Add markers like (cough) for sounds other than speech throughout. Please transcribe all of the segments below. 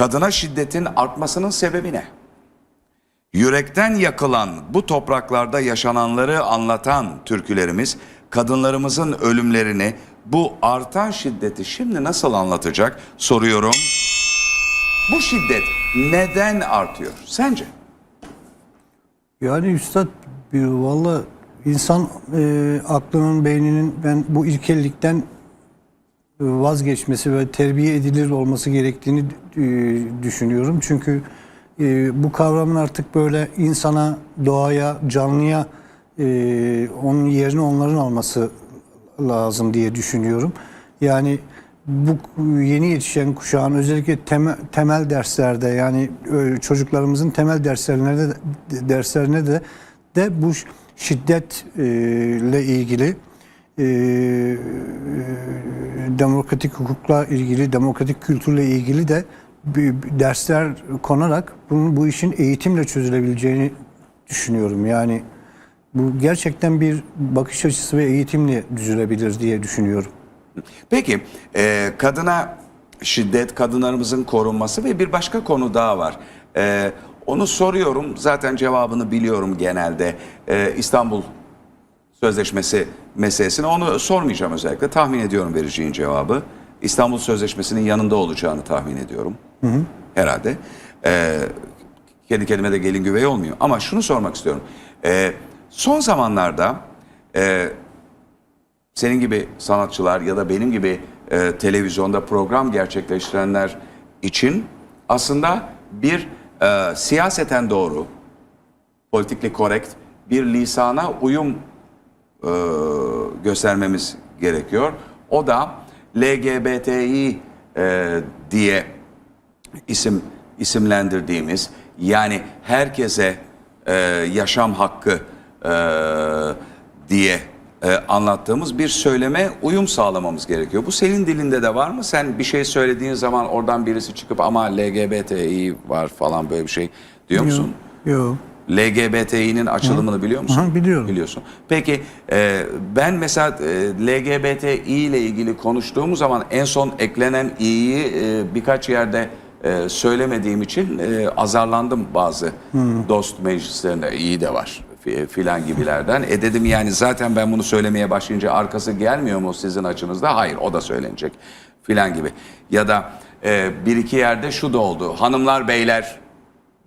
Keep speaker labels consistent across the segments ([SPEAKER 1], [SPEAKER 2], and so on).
[SPEAKER 1] Kadına şiddetin artmasının sebebi ne? Yürekten yakılan bu topraklarda yaşananları anlatan türkülerimiz kadınlarımızın ölümlerini bu artan şiddeti şimdi nasıl anlatacak soruyorum. Bu şiddet neden artıyor sence?
[SPEAKER 2] Yani üstad valla insan e, aklının beyninin ben bu ilkellikten vazgeçmesi ve terbiye edilir olması gerektiğini e, düşünüyorum. Çünkü e, bu kavramın artık böyle insana, doğaya, canlıya e, onun yerini onların alması lazım diye düşünüyorum. Yani bu yeni yetişen kuşağın özellikle temel, temel derslerde yani çocuklarımızın temel derslerine de, derslerine de de bu şiddetle ilgili e, demokratik hukukla ilgili, demokratik kültürle ilgili de dersler konarak bunun bu işin eğitimle çözülebileceğini düşünüyorum. Yani bu gerçekten bir bakış açısı ve eğitimle düzülebilir diye düşünüyorum.
[SPEAKER 1] Peki e, kadına şiddet, kadınlarımızın korunması ve bir başka konu daha var. E, onu soruyorum zaten cevabını biliyorum genelde. E, İstanbul Sözleşmesi meselesini onu sormayacağım özellikle. Tahmin ediyorum vereceğin cevabı. İstanbul Sözleşmesi'nin yanında olacağını tahmin ediyorum. Herhalde. E, kendi kendime de gelin güvey olmuyor. Ama şunu sormak istiyorum. E, son zamanlarda e, senin gibi sanatçılar ya da benim gibi e, televizyonda program gerçekleştirenler için aslında bir e, siyaseten doğru, politikli korrekt bir lisana uyum e, göstermemiz gerekiyor. O da LGBTİ e, diye isim isimlendirdiğimiz yani herkese e, yaşam hakkı e, diye e, anlattığımız bir söyleme uyum sağlamamız gerekiyor. Bu senin dilinde de var mı? Sen bir şey söylediğin zaman oradan birisi çıkıp ama LGBTİ var falan böyle bir şey diyor musun?
[SPEAKER 2] Yok.
[SPEAKER 1] LGBTİ'nin açılımını biliyor musun?
[SPEAKER 2] Hı, biliyorum.
[SPEAKER 1] Biliyorsun. Peki e, ben mesela e, LGBTİ ile ilgili konuştuğumuz zaman en son eklenen i'yi e, birkaç yerde e, söylemediğim için e, azarlandım bazı dost meclislerinde. iyi de var fi- filan gibilerden. E dedim yani zaten ben bunu söylemeye başlayınca arkası gelmiyor mu sizin açınızda? Hayır o da söylenecek filan gibi. Ya da e, bir iki yerde şu da oldu. Hanımlar beyler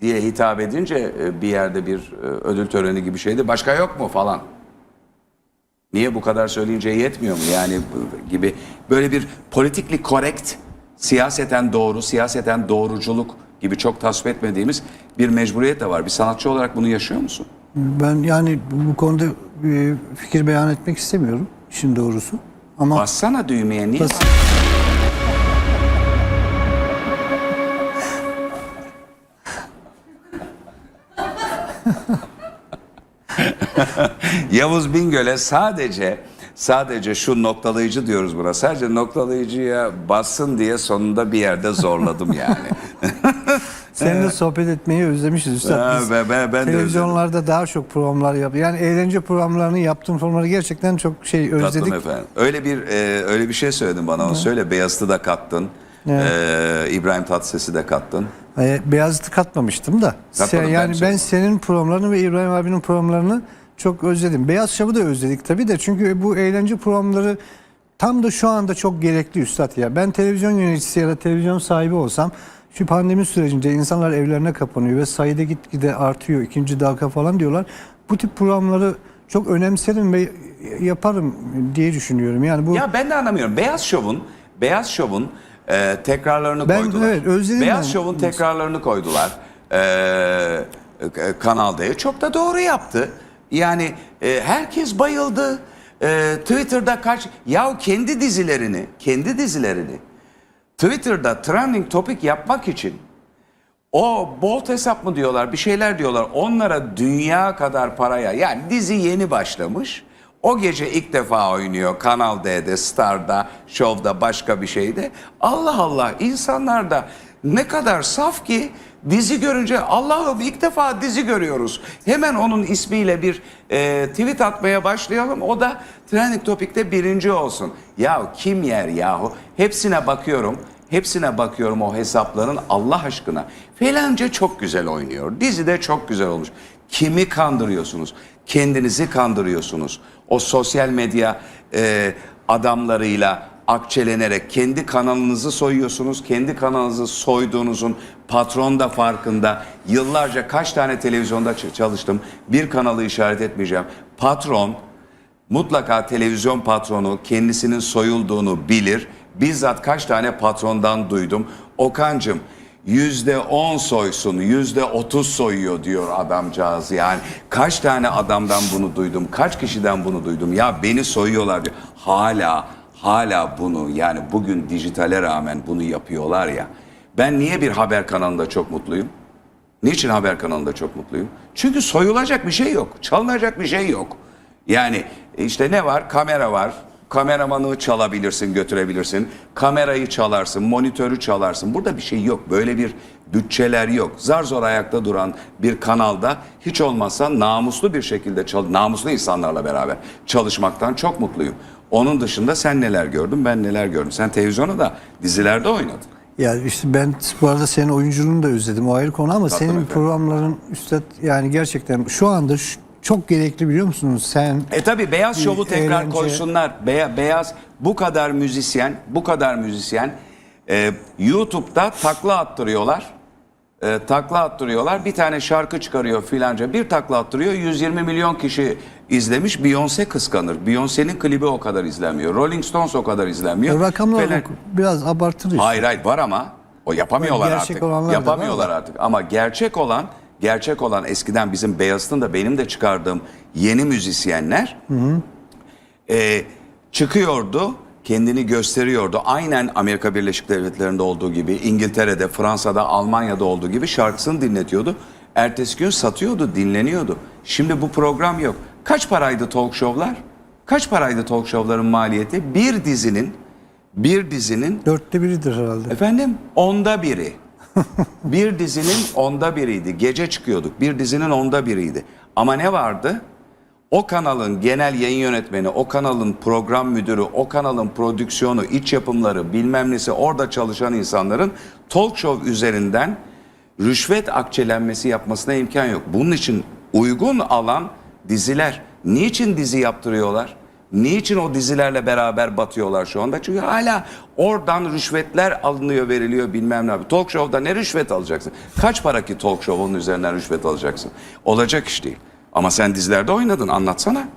[SPEAKER 1] diye hitap edince e, bir yerde bir e, ödül töreni gibi şeydi. Başka yok mu falan. Niye bu kadar söyleyince yetmiyor mu yani gibi böyle bir politikli korrekt siyaseten doğru, siyaseten doğruculuk gibi çok tasvip etmediğimiz bir mecburiyet de var. Bir sanatçı olarak bunu yaşıyor musun?
[SPEAKER 2] Ben yani bu konuda fikir beyan etmek istemiyorum işin doğrusu. Ama
[SPEAKER 1] Bassana düğmeye niye?
[SPEAKER 2] Bas- (laughs)
[SPEAKER 1] Yavuz Bingöl'e sadece sadece şu noktalayıcı diyoruz buna. Sadece noktalayıcıya bassın diye sonunda bir yerde zorladım yani. (laughs)
[SPEAKER 2] seninle sohbet etmeyi özlemişiz Üstad.
[SPEAKER 1] Ha,
[SPEAKER 2] Biz
[SPEAKER 1] ben- ben- ben de
[SPEAKER 2] televizyonlarda daha çok programlar yap. Yani eğlence programlarını yaptığım programları gerçekten çok şey özledik.
[SPEAKER 1] Kattım efendim. Öyle bir e, öyle bir şey söyledin bana. Onu söyle. Beyazıt'ı da kattın.
[SPEAKER 2] Evet.
[SPEAKER 1] E, İbrahim Tatlıses'i de kattın.
[SPEAKER 2] E, Beyazıt'ı katmamıştım da. Sen,
[SPEAKER 1] ben
[SPEAKER 2] yani ben,
[SPEAKER 1] söyledim.
[SPEAKER 2] senin programlarını ve İbrahim abinin programlarını çok özledim. Beyaz Şov'u da özledik tabii de çünkü bu eğlence programları tam da şu anda çok gerekli üstad ya. Ben televizyon yöneticisi ya da televizyon sahibi olsam şu pandemi sürecinde insanlar evlerine kapanıyor ve sayıda gitgide artıyor. ikinci dalga falan diyorlar. Bu tip programları çok önemserim ve yaparım diye düşünüyorum. Yani bu
[SPEAKER 1] Ya ben de anlamıyorum. Beyaz Şov'un Beyaz Şov'un e, tekrarlarını
[SPEAKER 2] Ben,
[SPEAKER 1] koydular.
[SPEAKER 2] evet, özledim
[SPEAKER 1] Beyaz
[SPEAKER 2] ben.
[SPEAKER 1] Şov'un tekrarlarını koydular. E, e, Kanal D'ye. Çok da doğru yaptı. Yani e, herkes bayıldı. E, Twitter'da kaç ya kendi dizilerini, kendi dizilerini Twitter'da trending topic yapmak için o bolt hesap mı diyorlar bir şeyler diyorlar onlara dünya kadar paraya yani dizi yeni başlamış o gece ilk defa oynuyor Kanal D'de Star'da Show'da başka bir şeyde. Allah Allah insanlar da ne kadar saf ki dizi görünce Allah'ım ilk defa dizi görüyoruz. Hemen onun ismiyle bir e, tweet atmaya başlayalım o da trending topikte birinci olsun. Ya kim yer yahu? Hepsine bakıyorum hepsine bakıyorum o hesapların Allah aşkına. Felanca çok güzel oynuyor. Dizide çok güzel olmuş. Kimi kandırıyorsunuz? Kendinizi kandırıyorsunuz. O sosyal medya e, adamlarıyla akçelenerek kendi kanalınızı soyuyorsunuz. Kendi kanalınızı soyduğunuzun patron da farkında. Yıllarca kaç tane televizyonda çalıştım. Bir kanalı işaret etmeyeceğim. Patron mutlaka televizyon patronu kendisinin soyulduğunu bilir. Bizzat kaç tane patrondan duydum. Okan'cım yüzde on soysun, yüzde otuz soyuyor diyor adamcağız yani. Kaç tane adamdan bunu duydum, kaç kişiden bunu duydum. Ya beni soyuyorlar diyor. Hala, hala bunu yani bugün dijitale rağmen bunu yapıyorlar ya. Ben niye bir haber kanalında çok mutluyum? Niçin haber kanalında çok mutluyum? Çünkü soyulacak bir şey yok. Çalınacak bir şey yok. Yani işte ne var? Kamera var. Kameramanı çalabilirsin, götürebilirsin. Kamerayı çalarsın, monitörü çalarsın. Burada bir şey yok. Böyle bir bütçeler yok. Zar zor ayakta duran bir kanalda hiç olmazsa namuslu bir şekilde namuslu insanlarla beraber çalışmaktan çok mutluyum. Onun dışında sen neler gördün, ben neler gördüm. Sen televizyonda da dizilerde oynadın.
[SPEAKER 2] Ya işte ben bu arada senin oyunculuğunu da özledim o ayrı konu ama
[SPEAKER 1] Tatlım
[SPEAKER 2] senin
[SPEAKER 1] efendim.
[SPEAKER 2] programların üstad yani gerçekten şu anda şu- çok gerekli biliyor musunuz? Sen
[SPEAKER 1] E tabi Beyaz Şov'u tekrar
[SPEAKER 2] eğlence.
[SPEAKER 1] koysunlar. Beya- beyaz bu kadar müzisyen, bu kadar müzisyen e, YouTube'da takla attırıyorlar. E, takla attırıyorlar. Bir tane şarkı çıkarıyor filanca. Bir takla attırıyor. 120 milyon kişi izlemiş. Beyoncé kıskanır. Beyoncé'nin klibi o kadar izlenmiyor. Rolling Stones o kadar izlenmiyor.
[SPEAKER 2] o rakamlar
[SPEAKER 1] Falan-
[SPEAKER 2] biraz abartır işte.
[SPEAKER 1] Hayır hayır var ama o yapamıyorlar
[SPEAKER 2] Gerçek
[SPEAKER 1] artık.
[SPEAKER 2] olanlar da
[SPEAKER 1] Yapamıyorlar artık. Ama gerçek olan gerçek olan eskiden bizim Beyazıt'ın da benim de çıkardığım yeni müzisyenler e, çıkıyordu kendini gösteriyordu. Aynen Amerika Birleşik Devletleri'nde olduğu gibi, İngiltere'de, Fransa'da, Almanya'da olduğu gibi şarkısını dinletiyordu. Ertesi gün satıyordu, dinleniyordu. Şimdi bu program yok. Kaç paraydı talk show'lar? Kaç paraydı talk show'ların maliyeti? Bir dizinin bir dizinin
[SPEAKER 2] Dörtte biridir herhalde.
[SPEAKER 1] Efendim onda biri. (laughs) bir dizinin onda biriydi. Gece çıkıyorduk. Bir dizinin onda biriydi. Ama ne vardı? O kanalın genel yayın yönetmeni, o kanalın program müdürü, o kanalın prodüksiyonu, iç yapımları bilmem nesi orada çalışan insanların talk show üzerinden rüşvet akçelenmesi yapmasına imkan yok. Bunun için uygun alan diziler. Niçin dizi yaptırıyorlar? Niçin o dizilerle beraber batıyorlar şu anda? Çünkü hala oradan rüşvetler alınıyor, veriliyor bilmem ne. Talk show'da ne rüşvet alacaksın? Kaç para ki talk show'un üzerinden rüşvet alacaksın? Olacak iş değil. Ama sen dizilerde oynadın anlatsana.